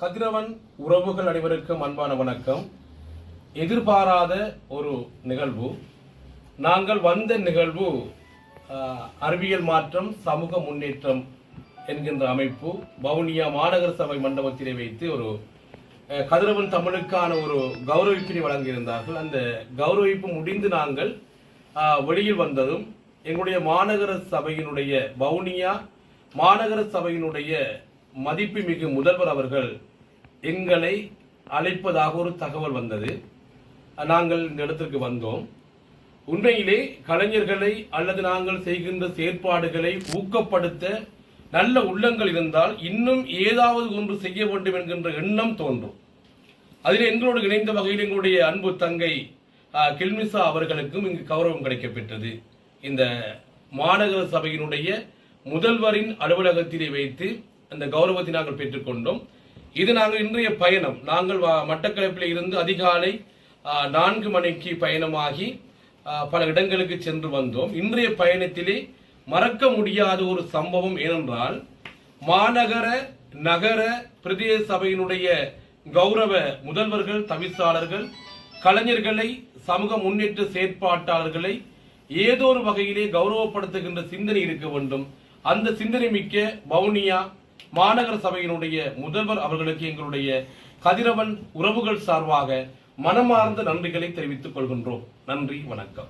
கதிரவன் உறவுகள் அனைவருக்கும் அன்பான வணக்கம். எதிர்பாராத ஒரு நிகழ்வு. நாங்கள் வந்த நிகழ்வு அறிவியல் மாற்றம் சமூக முன்னேற்றம் என்கின்ற அமைப்பு வவுனியா மாநகர சபை மண்டபத்திலே வைத்து ஒரு கதிரவன் தமிழுக்கான ஒரு கௌரவிப்பினை வழங்கியிருந்தார்கள். அந்த கௌரவிப்பு முடிந்து நாங்கள் வெளியில் வந்ததும் எங்களுடைய மாநகர சபையினுடைய வவுனியா மாநகர சபையினுடைய மதிப்புமிகு முதல்வர் அவர்கள் எங்களை அழைப்பதாக ஒரு தகவல் வந்தது. நாங்கள் இந்த இடத்திற்கு வந்தோம். உண்மையிலே கலைஞர்களை அல்லது நாங்கள் செய்கின்ற செயற்பாடுகளை ஊக்கப்படுத்த நல்ல உள்ளங்கள் இருந்தால் இன்னும் ஏதாவது ஒன்று செய்ய வேண்டும் என்கின்ற எண்ணம் தோன்றும். அதில் எங்களோடு இணைந்த வகையில் எங்களுடைய அன்பு தங்கை கில்மிசா அவர்களுக்கும் இங்கு கௌரவம் கிடைக்கப்பெற்றது. இந்த மாநகர சபையினுடைய முதல்வரின் அலுவலகத்திலே வைத்து அந்த கௌரவத்தை நாங்கள் பெற்றுக்கொண்டோம். இது நாங்கள் இன்றைய பயணம். நாங்கள் வ- மட்டக்களப்பில் இருந்து அதிகாலை நான்கு மணிக்கு பயணமாகி பல இடங்களுக்கு சென்று வந்தோம். இன்றைய பயணத்திலே மறக்க முடியாத ஒரு சம்பவம் ஏனென்றால் மாநகர நகர பிரதேச சபையினுடைய கௌரவ முதல்வர்கள் தவிசாளர்கள் கலைஞர்களை சமூக முன்னேற்ற செயற்பாட்டாளர்களை ஏதோ ஒரு வகையிலே கௌரவப்படுத்துகின்ற சிந்தனை இருக்க வேண்டும். அந்த சிந்தனை மிக்க வவுனியா மாநகர சபையினுடைய முதல்வர் அவர்களுக்கு எங்களுடைய கதிரவன் உறவுகள் சார்பாக மனமார்ந்த நன்றிகளை தெரிவித்துக் கொள்கின்றோம். நன்றி வணக்கம்.